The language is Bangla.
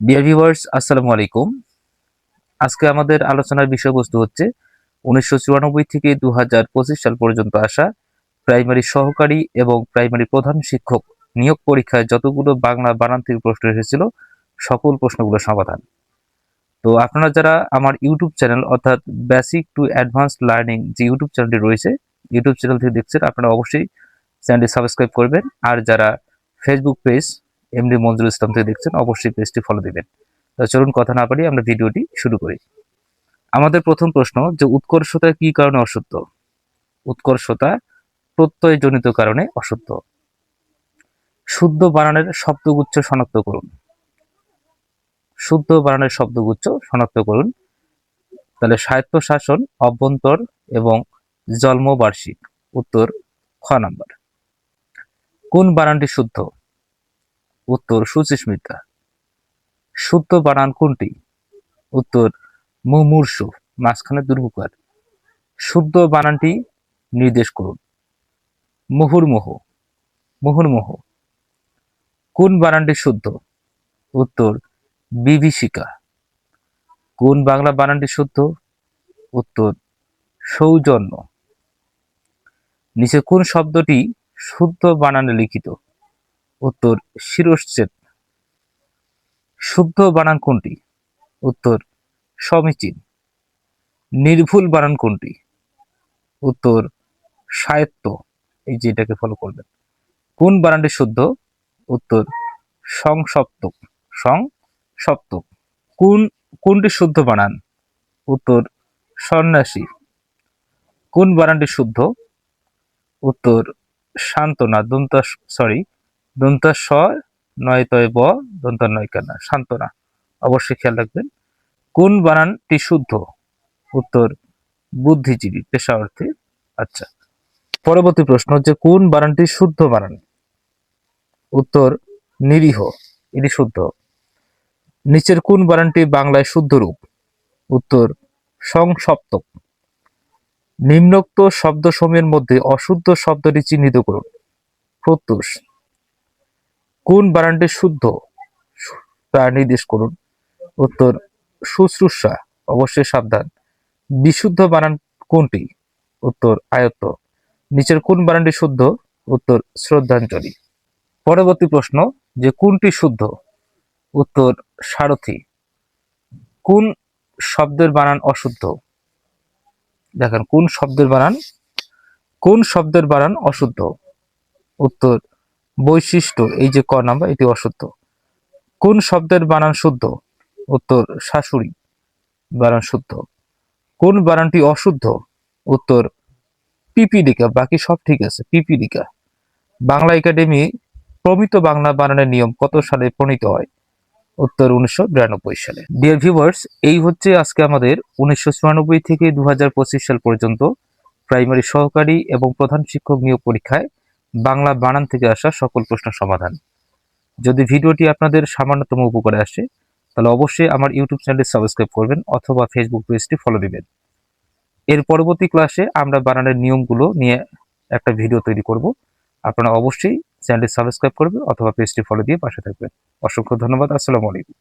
ডিয়ার ভিউয়ার্স আসসালামু আলাইকুম। আজকে আমাদের আলোচনার বিষয়বস্তু হচ্ছে উনিশশো চুরানব্বই থেকে দু হাজার পঁচিশ সাল পর্যন্ত আসা প্রাইমারি সহকারী এবং প্রাইমারি প্রধান শিক্ষক নিয়োগ পরীক্ষায় যতগুলো বাংলা বানান থেকে প্রশ্ন এসেছিল, সকল প্রশ্নগুলো সমাধান। তো আপনারা যারা আমার ইউটিউব চ্যানেল অর্থাৎ বেসিক টু অ্যাডভান্স লার্নিং যে ইউটিউব চ্যানেলটি রয়েছে ইউটিউব চ্যানেল থেকে দেখছেন, আপনারা অবশ্যই চ্যানেলটি সাবস্ক্রাইব করবেন। আর যারা Facebook page MD Manjur Islam থেকে দেখছেন, অবশ্যই পেজটি ফলো দিবেন। তো চলুন কথা না পারি আমরা ভিডিওটি শুরু করি। আমাদের প্রথম প্রশ্ন, যে উৎকর্ষতা কি কারণে অসত্য উৎকর্ষতা প্রত্যয়জনিত কারণে অসত্য শুদ্ধ বানানের শব্দগুচ্ছ শনাক্ত করুন। শুদ্ধ বানানের শব্দগুচ্ছ শনাক্ত করুন। তাহলে সাহিত্য শাসন অভ্যন্তর এবং জন্মবার্ষিক, উত্তর খ নাম্বার। কোন বানানটি শুদ্ধ? উত্তর সুচিস্মিতা। শুদ্ধ বানান কোনটি? উত্তর মুমূর্ষু, মাঝখানে দুর্ভকার শুদ্ধ বানানটি নির্দেশ করুন। মুহুর্মুহ মুহুর্মুহ। কোন বানানটি শুদ্ধ? উত্তর বিভীষিকা। কোন বাংলা বানানটি শুদ্ধ? উত্তর সৌজন্য। নিচে কোন শব্দটি শুদ্ধ বানানে লিখিত? উত্তর শিরশ্চেদ শুদ্ধ বানান কোনটি? উত্তর সমীচীন। নির্ভুল বানান কোনটি? উত্তর সায়ত্ত এই যে এটাকে ফলো করবেন। কোন বানানটি শুদ্ধ? উত্তর সংসপ্তক। সংসপ্তক। কোন, কোনটি শুদ্ধ বানান? উত্তর সন্ন্যাসী। কোন বানানটি শুদ্ধ? উত্তর সান্ত্বনা দন্ত সরি দন্ত স নয় তয় ব, দন্ত নয় কানা? সান্ত্বনা। অবশ্যই খেয়াল রাখবেন। কোন বানানটি শুদ্ধ? উত্তর, বুদ্ধিজীবী পেশা অর্থে আচ্ছা পরবর্তী প্রশ্ন যে কোন বানানটি শুদ্ধ বানান? উত্তর, নিরীহ, এটি শুদ্ধ। নিচের কোন বানানটি বাংলায় শুদ্ধ রূপ? উত্তর, সংসপ্তক। নিম্নোক্ত শব্দসমূহের মধ্যে অশুদ্ধ শব্দটি চিহ্নিত করুন। প্রত্যুষ। কোন বানানটি শুদ্ধ? তা নির্দেশ করুন। উত্তর, শুশ্রূষা, অবশ্যই সাবধান। বিশুদ্ধ বানান কোনটি? উত্তর, আয়ত্ত। নিচের কোন বানানটি শুদ্ধ? উত্তর, শ্রদ্ধাঞ্জলি। পরবর্তী প্রশ্ন, যে কোনটি শুদ্ধ? উত্তর, সারথি। কোন শব্দের বানান অশুদ্ধ? দেখেন, কোন শব্দের বানান? কোন শব্দের বানান অশুদ্ধ? উত্তর বৈশিষ্ট্য, এই যে ক নাম্বার, এটি অশুদ্ধ। কোন শব্দের বানান শুদ্ধ? উত্তর, শাশুড়ি বানান শুদ্ধ। কোন বানানটি অশুদ্ধ? উত্তর পিপিলিকা বাকি সব ঠিক আছে পিপিলিকা বাংলা একাডেমি প্রমিত বাংলা বানানের নিয়ম কত সালে প্রণীত হয়? উত্তর, উনিশশো বিরানব্বই সালে। ডিয়ার ভিউয়ার্স এই হচ্ছে আজকে আমাদের উনিশশো চুরানব্বই থেকে দু হাজার পঁচিশ সাল পর্যন্ত প্রাইমারি সহকারী এবং প্রধান শিক্ষক নিয়োগ পরীক্ষায় বাংলা বানান থেকে আসা সকল প্রশ্ন সমাধান। যদি ভিডিওটি আপনাদের সামান্যতম উপকারে আসে, তাহলে অবশ্যই আমার ইউটিউব চ্যানেলটি সাবস্ক্রাইব করবেন অথবা ফেসবুক পেজটি ফলো দিবেন। এর পরবর্তী ক্লাসে আমরা বানানের নিয়মগুলো নিয়ে একটা ভিডিও তৈরি করব। আপনারা অবশ্যই চ্যানেলটি সাবস্ক্রাইব করবেন অথবা পেজটি ফলো দিয়ে পাশে থাকবেন। অসংখ্য ধন্যবাদ, আসসালামু আলাইকুম।